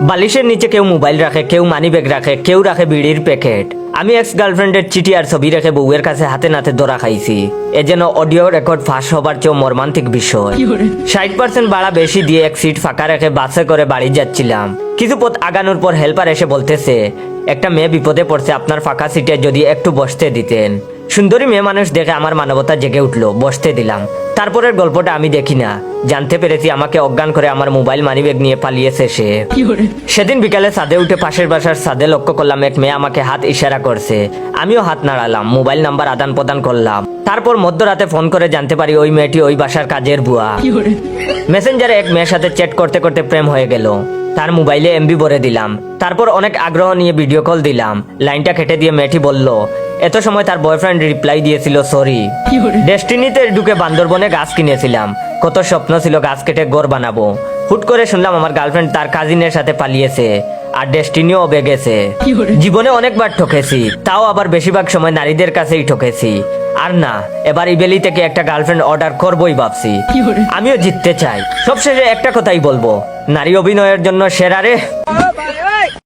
বালিশের নিচে কেউ মোবাইল রাখে কেউ মানি ব্যাগ রাখে কেউ রাখে বিড়ির প্যাকেট আমি এক্স গার্লফ্রেন্ডের চিঠি আর ছবি রেখে বউয়ের কাছে হাতে নাতে ধরা খাইছি। এ যেন অডিও রেকর্ড ফাঁস হবার চেয়েও মর্মান্তিক বিষয়। ষাট পার্সেন্ট ভাড়া বেশি দিয়ে এক সিট ফাঁকা রেখে বাসে করে বাড়ি যাচ্ছিলাম। কিছু পথ আগানোর পর হেল্পার এসে বলতেছে একটা মেয়ে বিপদে পড়ছে আপনার ফাঁকা সিটে যদি একটু বসতে দিতেন। সুন্দরী মেয়ে মানুষ দেখে আমার মানবতা জেগে উঠল বসতে দিলাম। তারপরের গল্পটা আমি দেখি না। জানতে পেরেছি আমাকে অজ্ঞান করে আমার মোবাইল মানিব্যাগ নিয়ে পালিয়েছে সে। সেদিন বিকালে ছাদে উঠে পাশের বাসার ছাদে লক্ষ্য করলাম এক মেয়ে আমাকে হাত ইশারা করছে। আমিও হাত নাড়ালাম মোবাইল নাম্বার আদান প্রদান করলাম। তারপর মধ্যরাতে ফোন করে জানতে পারি ওই মেয়েটি ওই বাসার কাজের বুয়া। মেসেঞ্জারে এক মেয়ের সাথে চ্যাট করতে করতে প্রেম হয়ে গেল। তার মোবাইলে এমবি ভরে দিলাম। তারপর অনেক আগ্রহ নিয়ে ভিডিও কল দিলাম। লাইনটা কেটে দিয়ে মেয়েটি বলল এত সময় তার বয়ফ্রেন্ড রিপ্লাই দিয়েছিল সরি। ডেস্টিনিতে ঢুকে বান্দরবনে গাছ কিনেছিলাম। কত স্বপ্ন ছিল গাছ কেটে গড় বানাবো। হুট করে শুনলাম আমার গার্লফ্রেন্ড তার কাজিনের সাথে পালিয়েছে আর ডেস্টিনিও অবে গেছে জীবনে অনেকবার ঠকেছি তাও আবার বেশিরভাগ সময় নারীদের কাছেই ঠকেছি। আর না এবার ইবেলি থেকে একটা গার্লফ্রেন্ড অর্ডার করবই ভাবছি। আমিও জিততে চাই। সবশেষে একটা কথাই বলব নারী অভিনয়ের জন্য সেরা রে।